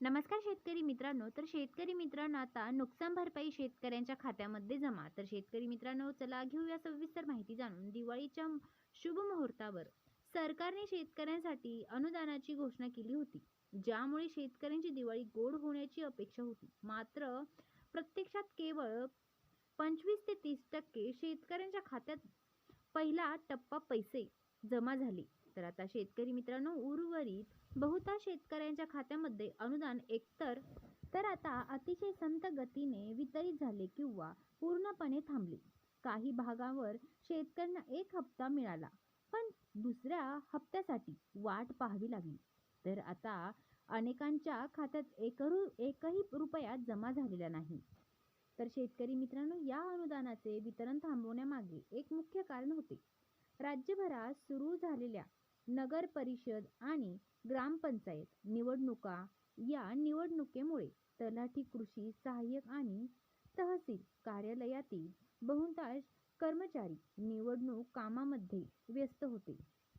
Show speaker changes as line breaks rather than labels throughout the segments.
नमस्कार शेतकरी मित्रांनो. तर शेतकरी मित्रांनो आता नुकसान भरपाई शेतकऱ्यांच्या खात्यामध्ये जमा. तर शेतकरी मित्रांनो चला घेऊया सविस्तर माहिती जाणून. दिवाळीच्या शुभ मुहूर्तावर सरकारने शेतकऱ्यांसाठी अनुदानाची घोषणा केली होती ज्यामुळे शेतकऱ्यांची दिवाळी गोड होण्याची अपेक्षा होती. मात्र प्रत्यक्षात केवळ पंचवीस ते तीस टक्के शेतकऱ्यांच्या खात्यात पहिला टप्पा पैसे जमा झाले. तर आता शेतकरी मित्रांनो उर्वरित बहुतांश शेतकऱ्यांच्या खात्यामध्ये अनुदान एकतर तर आता अतिशय संत गतीने वितरित झाले किंवा पूर्णपणे थांबले. काही भागावर शेतकऱ्यांना एक हप्ता मिळाला पण दुसऱ्या हप्त्यासाठी वाट पाहावी लागली. तर आता अनेकांच्या खात्यात एकरू एकही रुपया जमा झालेला नाही. तर शेतकरी मित्रांनो या अनुदानाचे वितरण थांबवण्यामागे एक मुख्य कारण होते. राज्यभरात सुरू झालेल्या नगर परिषद आणि ग्रामपंचायत निवडणुका या निवडणुकीमुळे तलाठी कृषी सहाय्यक आणि तहसील कार्यालयातील बहुतांश कर्मचारी निवडणूक कामामध्ये व्यस्त होते.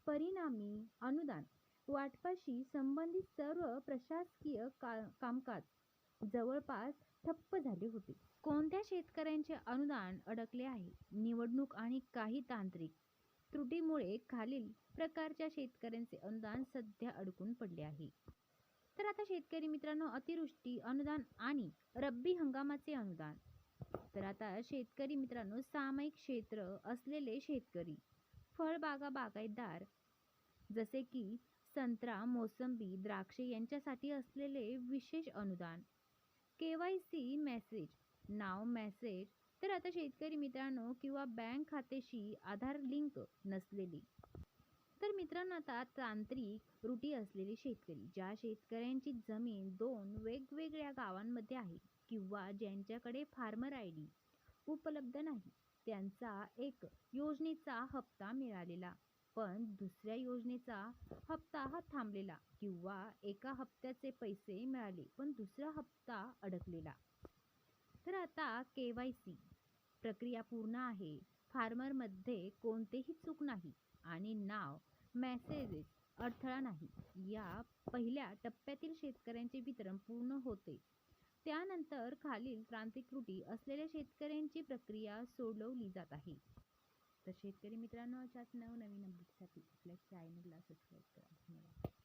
परिणामी अनुदान वाटपाशी संबंधित सर्व प्रशासकीय का कामकाज जवळपास ठप्प झाले होते. कोणत्या शेतकऱ्यांचे अनुदान अडकले आहे? निवडणूक आणि काही तांत्रिक त्रुटीमुळे खालील प्रकारच्या शेतकऱ्यांचे अनुदान सध्या अडकून पडले आहे. तर आता शेतकरी मित्रांनो अतिवृष्टी अनुदान आणि रब्बी हंगामाचे अनुदान. तर आता शेतकरी मित्रांनो सामायिक क्षेत्र असलेले शेतकरी फळबागा बागायतदार जसे की संत्रा मोसंबी द्राक्षे यांच्यासाठी असलेले विशेष अनुदान. के वाय सी मेसेज नाव मेसेज तर आता शेतकरी मित्रांनो किंवा बँक खात्याशी आधार लिंक नसलेली. तर मित्रांनो आता तांत्रिक रुटी असलेले शेतकरी ज्या शेतकऱ्यांची जमीन दोन वेगवेगळ्या गावांमध्ये आहे किंवा ज्यांच्याकडे फार्मर आय डी उपलब्ध नाही त्यांचा एक योजनेचा हप्ता मिळालेला पण दुसऱ्या योजनेचा हप्ता हा थांबलेला किंवा एका हप्त्याचे पैसे मिळाले पण दुसरा हप्ता अडकलेला. तर आता के वाय सी प्रक्रिया पूर्ण आहे. फार्मरमध्ये कोणतेही चूक नाही आणि नाव मेसेजेस अडथळा नाही. या पहिल्या टप्प्यातील शेतकऱ्यांचे वितरण पूर्ण होते. त्यानंतर खालील तांत्रिक त्रुटी असलेल्या शेतकऱ्यांची प्रक्रिया सोडवली जात आहे. तर शेतकरी मित्रांनो अशाच नवनवीन अपडेटसाठी आपल्या चॅनलला सबस्क्राईब करा. धन्यवाद.